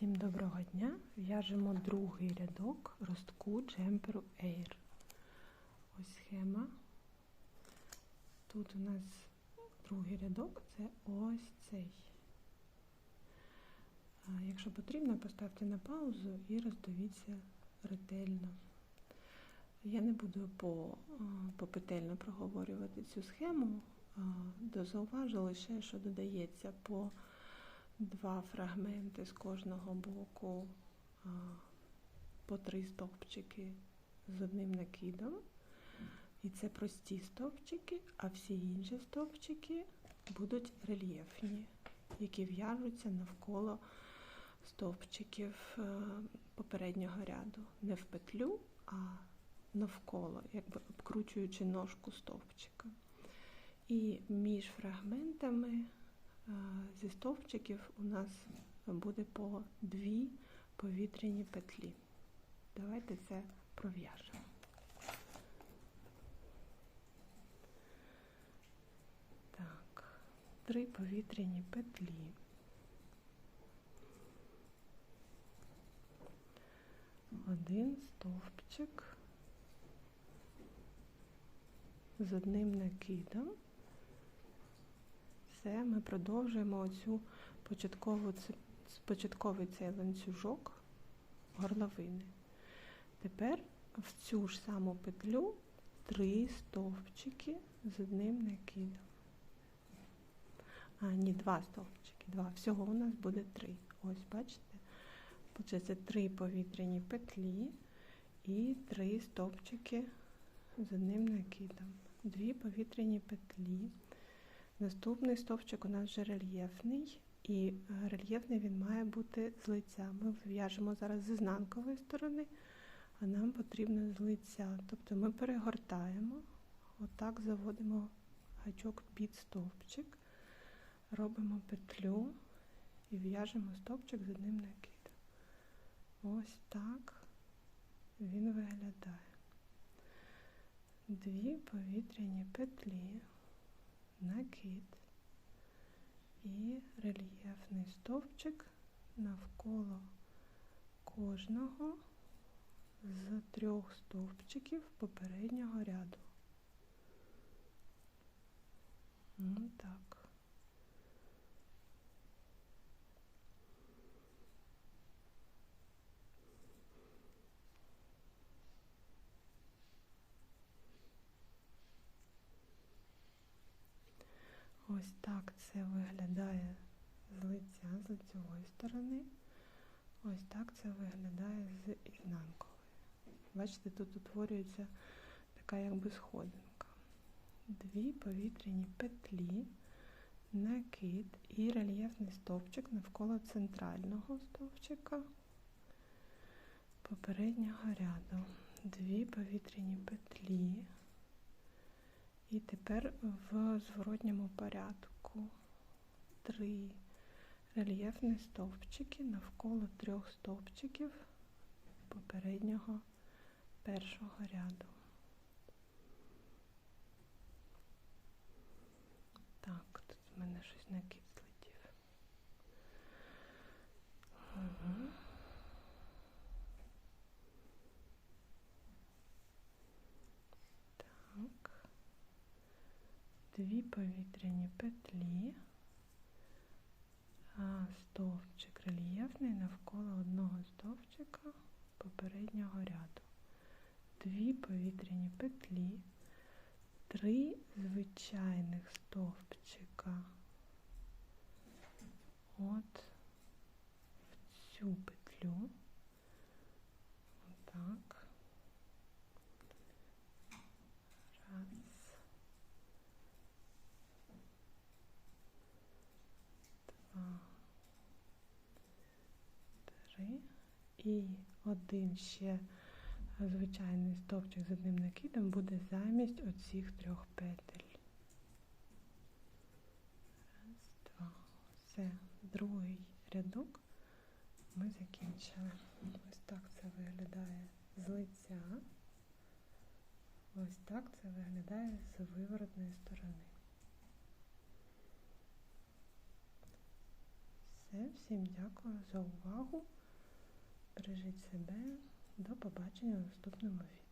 Всім доброго дня! В'яжемо другий рядок ростку джемперу Air. Ось схема. Тут у нас другий рядок це ось цей. Якщо потрібно, поставте на паузу і роздивіться ретельно. Я не буду по, попетельно проговорювати цю схему, дозауважу лише, що додається по два фрагменти з кожного боку по три стовпчики з одним накидом. І це прості стовпчики, а всі інші стовпчики будуть рельєфні, які в'яжуться навколо стовпчиків е, попереднього ряду. Не в петлю, а навколо, якби обкручуючи ножку стовпчика. І між фрагментами зі стовпчиків у нас буде по дві повітряні петлі. Давайте це пров'яжемо. Так, три повітряні петлі. Один стовпчик з одним накидом. Все, ми продовжуємо оцю початкову, початковий цей ланцюжок горловини. Тепер в цю ж саму петлю три стовпчики з одним накидом. А, ні, два стовпчики. Два. Всього у нас буде три. Ось, бачите? Получається три повітряні петлі і три стовпчики з одним накидом. Дві повітряні петлі. Наступний стовпчик у нас вже рельєфний, і е, рельєфний він має бути з лиця. Ми в'яжемо зараз з ізнанкової сторони, а нам потрібно з лиця. Тобто ми перегортаємо, отак заводимо гачок під стовпчик, робимо петлю і в'яжемо стовпчик з одним накидом. Ось так він виглядає. Дві повітряні петлі накид і рельєфний стовпчик навколо кожного з трьох стовпчиків попереднього ряду. так. Ось так це виглядає з лиця, з лицевої сторони. Ось так це виглядає з ізнанкової. Бачите, тут утворюється така якби сходинка. Дві повітряні петлі, накид і рельєфний стовпчик навколо центрального стовпчика попереднього ряду. Дві повітряні петлі. І тепер в зворотньому порядку три рельєфні стовпчики навколо трьох стовпчиків попереднього першого ряду. Так, тут в мене щось накид дві повітряні петлі, а стовпчик рельєфний навколо одного стовпчика попереднього ряду. Дві повітряні петлі, три звичайних стовпчика. От в цю петлю. Отак. три і один ще звичайний стовпчик з одним накидом буде замість оцих трьох петель. Раз, два. Все, другий рядок ми закінчили. Ось так це виглядає з лиця. Ось так це виглядає з виворотної сторони. Все, всім дякую за увагу. Бережіть себе. До побачення в наступному відео.